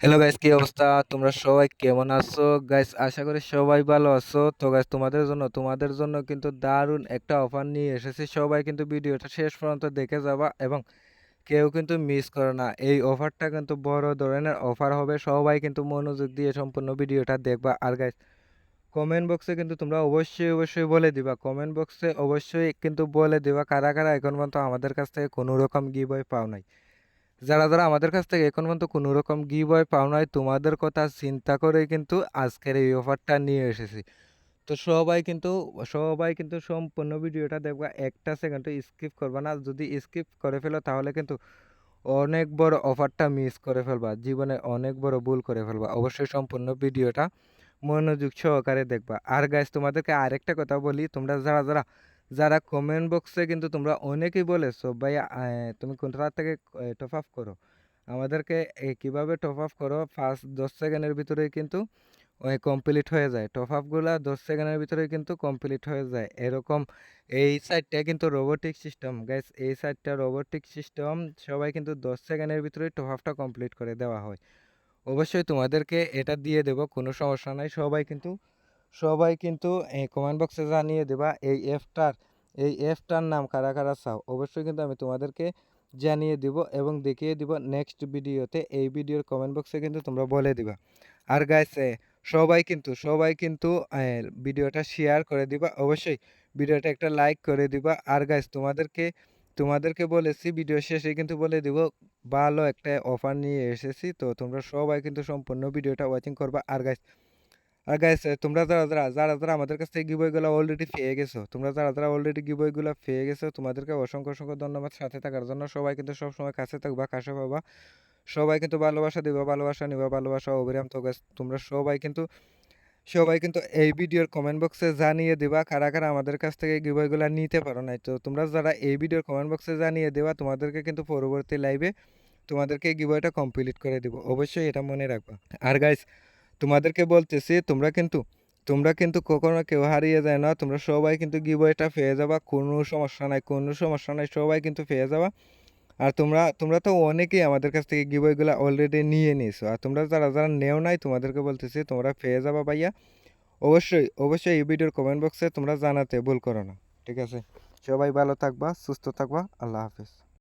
Hello guys কি অবস্থা? তোমরা সবাই কেমন আছো? গাইস আশা করি সবাই ভালো আছো। তো গাইস তোমাদের জন্য তোমাদের জন্য কিন্তু দারুণ একটা অফার নিয়ে এসেছি। সবাই কিন্তু ভিডিওটা শেষ পর্যন্ত দেখে যাবা এবং কেউ কিন্তু মিস করো না। এই অফারটা কিন্তু বড় ধরনের অফার হবে। সবাই কিন্তু মনোযোগ দিয়ে সম্পূর্ণ ভিডিওটা দেখবা। আর গাইস কমেন্ট বক্সে কিন্তু তোমরা অবশ্যই অবশ্যই বলে দিবা। কমেন্ট বক্সে অবশ্যই কিন্তু বলে দিবা কারা কারা এখন পর্যন্ত আমাদের কাছ থেকে কোনো রকম গিভওয়ে পাও নাই। যারা যারা আমাদের কাছ থেকে এখন পর্যন্ত কোনো রকম গিভওয়ে পাও নাই, তোমাদের কথা চিন্তা করেই কিন্তু আজকের এই অফারটা নিয়ে এসেছি। তো সবাই কিন্তু সবাই কিন্তু সম্পূর্ণ ভিডিওটা দেখবা একটা সেকেন্ড স্কিপ করবা না। যদি স্কিপ করে ফেলো তাহলে কিন্তু অনেক বড় অফারটা মিস করে ফেলবা। জীবনে অনেক বড় ভুল করে ফেলবা। অবশ্যই সম্পূর্ণ ভিডিওটা মনোযোগ সহকারে দেখবা। আর গাইজ তোমাদেরকে আরেকটা কথা বলি। তোমরা যারা যারা যারা কমেন্ট বক্সে কিন্তু তোমরা অনেকেই বলেছ, ভাই তুমি কোনটা থেকে টপ আপ করো? আমাদেরকে কীভাবে টপ আপ করো? ফার্স্ট দশ সেকেন্ডের ভিতরেই কিন্তু কমপ্লিট হয়ে যায়। টপ আপগুলো দশ সেকেন্ডের ভিতরে কিন্তু কমপ্লিট হয়ে যায়। এরকম এই সাইডটা কিন্তু রোবোটিক সিস্টেম গ্যাস এই সাইডটা রোবোটিক সিস্টেম সবাই কিন্তু দশ সেকেন্ডের ভিতরে টপ আপটা কমপ্লিট করে দেওয়া হয়। অবশ্যই তোমাদেরকে এটা দিয়ে দেব, কোনো সমস্যা নাই। সবাই কিন্তু সবাই কিন্তু, এই কমেন্ট বক্সে জানিয়ে দেবা, এই অ্যাপটার এই অ্যাপটার নাম কারা কারা চাও, অবশ্যই কিন্তু আমি তোমাদেরকে জানিয়ে দিব এবং দেখিয়ে দিব নেক্সট ভিডিওতে এই ভিডিওর কমেন্ট বক্সে কিন্তু তোমরা বলে দিবা। আর গাইস সবাই কিন্তু সবাই কিন্তু ভিডিওটা শেয়ার করে দিবা, অবশ্যই ভিডিওটা একটা লাইক করে দিবা। আর গাইস তোমাদেরকে তোমাদেরকে বলেছি ভিডিও শেষে কিন্তু বলে দিব, ভালো একটা অফার নিয়ে এসেছি, তো তোমরা সবাই কিন্তু সম্পূর্ণ ভিডিওটা ওয়াচিং করবা। আর গাইস আর গাইস তোমরা যারা যারা যারা যারা আমাদের কাছ থেকে গিবইগুলো অলরেডি পেয়ে গেছো, তোমরা যারা যারা অলরেডি গিবইগুলো পেয়ে গেছো, তোমাদেরকে অসংখ্য অসংখ্য ধন্যবাদ সাথে থাকার জন্য। সবাই কিন্তু সব সময় কাছে থাকবা, কাছে পাবা। সবাই কিন্তু ভালোবাসা দিবা, ভালোবাসা নিবা, ভালোবাসা অবিরাম। তো গাইস তোমরা সবাই কিন্তু সবাই কিন্তু এই ভিডিওর কমেন্ট বক্সে জানিয়ে দেবা, কারা কারা আমাদের কাছ থেকে গিবইগুলো নিতে পারো নাই। তো তোমরা যারা এই ভিডিওর কমেন্ট বক্সে জানিয়ে দেবা, তোমাদেরকে কিন্তু পরবর্তী লাইভে তোমাদেরকে গিবইটা কমপ্লিট করে দিব। অবশ্যই এটা মনে রাখবা। আর গাইস তোমাদেরকে বলতেছি, তোমরা কিন্তু তোমরা কিন্তু কখনো কেউ হারিয়ে যায় না, তোমরা সবাই কিন্তু গিবইটা পেয়ে যাবা, কোনো সমস্যা নাই, কোনো সমস্যা নাই, সবাই কিন্তু পেয়ে যাবা। আর তোমরা তোমরা তো অনেকেই আমাদের কাছ থেকে গিবইগুলো অলরেডি নিয়ে নিয়েছো, আর তোমরা যারা যারা নেও নাই, তোমাদেরকে বলতেছি, তোমরা পেয়ে যাবা ভাইয়া। অবশ্যই অবশ্যই এই ভিডিওর কমেন্ট বক্সে তোমরা জানাতে ভুল করো না, ঠিক আছে? সবাই ভালো থাকবা, সুস্থ থাকবা, আল্লাহ হাফিজ।